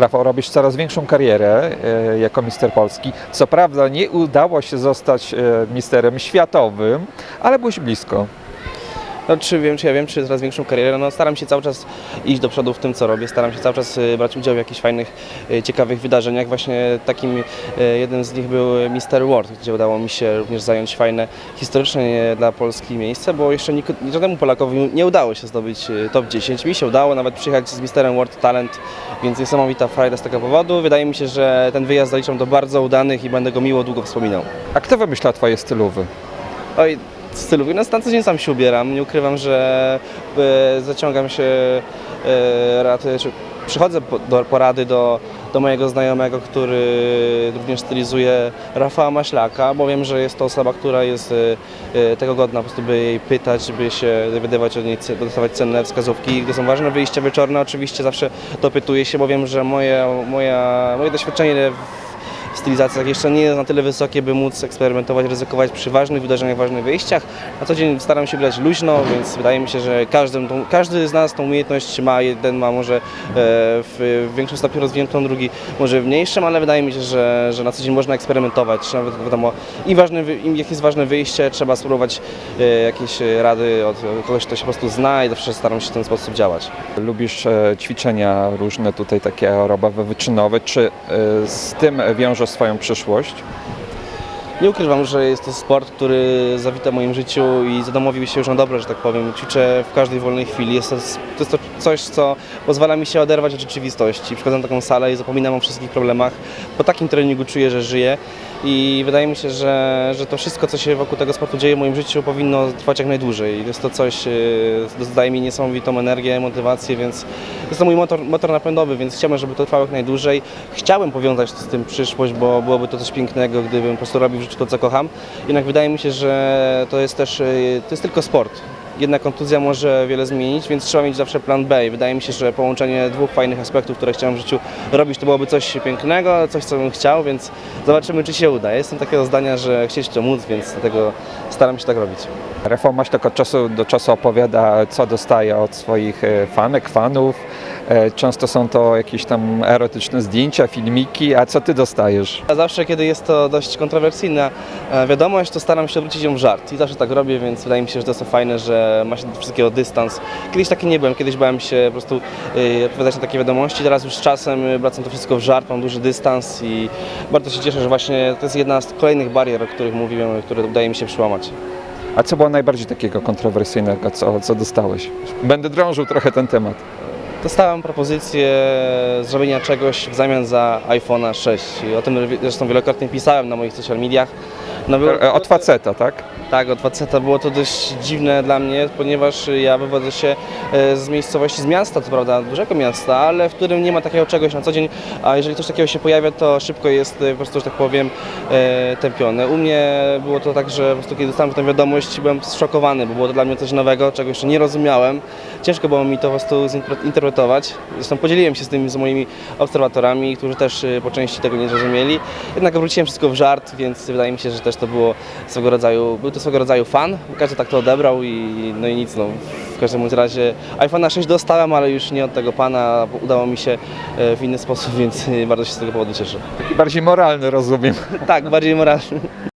Rafał, robisz coraz większą karierę e, jako mister Polski. Co prawda nie udało się zostać e, misterem światowym, ale byłeś blisko. No, czy wiem, czy ja wiem, czy coraz większą karierę. No, staram się cały czas iść do przodu w tym, co robię. Staram się cały czas y, brać udział w jakichś fajnych, y, ciekawych wydarzeniach. Właśnie takim y, jednym z nich był Mister World, gdzie udało mi się również zająć fajne, historyczne y, dla Polski miejsce, bo jeszcze żadnemu Polakowi nie udało się zdobyć top 10. Mi się udało nawet przyjechać z Misterem World Talent, więc niesamowita frajda z tego powodu. Wydaje mi się, że ten wyjazd zaliczam do bardzo udanych i będę go miło długo wspominał. A kto wymyśla twoje stylowy? Oj, stylowy. No, na co dzień sam się ubieram. Nie ukrywam, że e, zaciągam się e, rady, czy przychodzę po, do porady do, do mojego znajomego, który również stylizuje Rafała Maślaka, bo wiem, że jest to osoba, która jest e, tego godna, po prostu by jej pytać, by się dowiadywać od niej, dostawać cenne wskazówki. Gdy są ważne wyjścia wieczorne, oczywiście zawsze dopytuję się, bo wiem, że moje, moja, moje doświadczenie stylizacjach jeszcze nie jest na tyle wysokie, by móc eksperymentować, ryzykować przy ważnych wydarzeniach, ważnych wyjściach. Na co dzień staram się grać luźno, więc wydaje mi się, że każdy, każdy z nas tą umiejętność ma. Jeden ma może e, w, większym stopniu rozwiniętą, drugi może w mniejszym, ale wydaje mi się, że, że na co dzień można eksperymentować. Nawet wiadomo, im, ważne, im jak jest ważne wyjście, trzeba spróbować e, jakieś rady od kogoś, kto się po prostu zna i zawsze staram się w ten sposób działać. Lubisz e, ćwiczenia różne tutaj takie aerobowe, wyczynowe. Czy z tym wiążesz swoją przyszłość? Nie ukrywam, że jest to sport, który zawita w moim życiu i zadomowił się już na dobre, że tak powiem. Ćwiczę w każdej wolnej chwili. Jest to, to jest to coś, co pozwala mi się oderwać od rzeczywistości. Przychodzę na taką salę i zapominam o wszystkich problemach. Po takim treningu czuję, że żyję i wydaje mi się, że, że to wszystko, co się wokół tego sportu dzieje w moim życiu powinno trwać jak najdłużej. Jest to coś, yy, daje mi niesamowitą energię, motywację, więc jest to mój motor, motor napędowy, więc chciałbym, żeby to trwało jak najdłużej. Chciałem powiązać z tym przyszłość, bo byłoby to coś pięknego, gdybym po prostu robił w życiu to, co kocham. Jednak wydaje mi się, że to jest też, yy, to jest tylko sport. Jedna kontuzja może wiele zmienić, więc trzeba mieć zawsze plan B. I wydaje mi się, że połączenie dwóch fajnych aspektów, które chciałem w życiu robić, to byłoby coś pięknego, coś, co bym chciał, więc zobaczymy, czy się uda. Jestem takiego zdania, że chcieć to móc, więc dlatego staram się tak robić. Rafał Maślak od czasu do czasu opowiada, co dostaje od swoich e, fanek, fanów. E, Często są to jakieś tam erotyczne zdjęcia, filmiki, a co ty dostajesz? A zawsze, kiedy jest to dość kontrowersyjna e, wiadomość, to staram się obrócić ją w żart. I zawsze tak robię, więc wydaje mi się, że to jest fajne, że ma się do wszystkiego dystans. Kiedyś taki nie byłem, kiedyś bałem się po prostu y, odpowiadać na takie wiadomości. Teraz już z czasem wracam to wszystko w żart, mam duży dystans i bardzo się cieszę, że właśnie to jest jedna z kolejnych barier, o których mówiłem, które udaje mi się przełamać. A co było najbardziej takiego kontrowersyjnego, co, co dostałeś? Będę drążył trochę ten temat. Dostałem propozycję zrobienia czegoś w zamian za iPhone'a 6. I o tym zresztą wielokrotnie pisałem na moich social mediach. No, było- E, Od faceta, tak? Tak, od faceta było to dość dziwne dla mnie, ponieważ ja wywodzę się e, z miejscowości, z miasta, co prawda dużego miasta, ale w którym nie ma takiego czegoś na co dzień, a jeżeli coś takiego się pojawia, to szybko jest e, po prostu, że tak powiem, tępione. U mnie było to tak, że po prostu kiedy dostałem tę wiadomość, byłem zszokowany, bo było to dla mnie coś nowego, czego jeszcze nie rozumiałem. Ciężko było mi to po prostu zinterpretować. Zresztą podzieliłem się z tym z moimi obserwatorami, którzy też po części tego nie zrozumieli. Jednak obróciłem wszystko w żart, więc wydaje mi się, że też to było swego rodzaju, był to swego rodzaju fan. Każdy tak to odebrał i no i nic, no. W każdym razie iPhone'a 6 dostałem, ale już nie od tego pana, bo udało mi się e, w inny sposób, więc bardzo się z tego powodu cieszę. Taki bardziej moralny, rozumiem. Tak, bardziej moralny.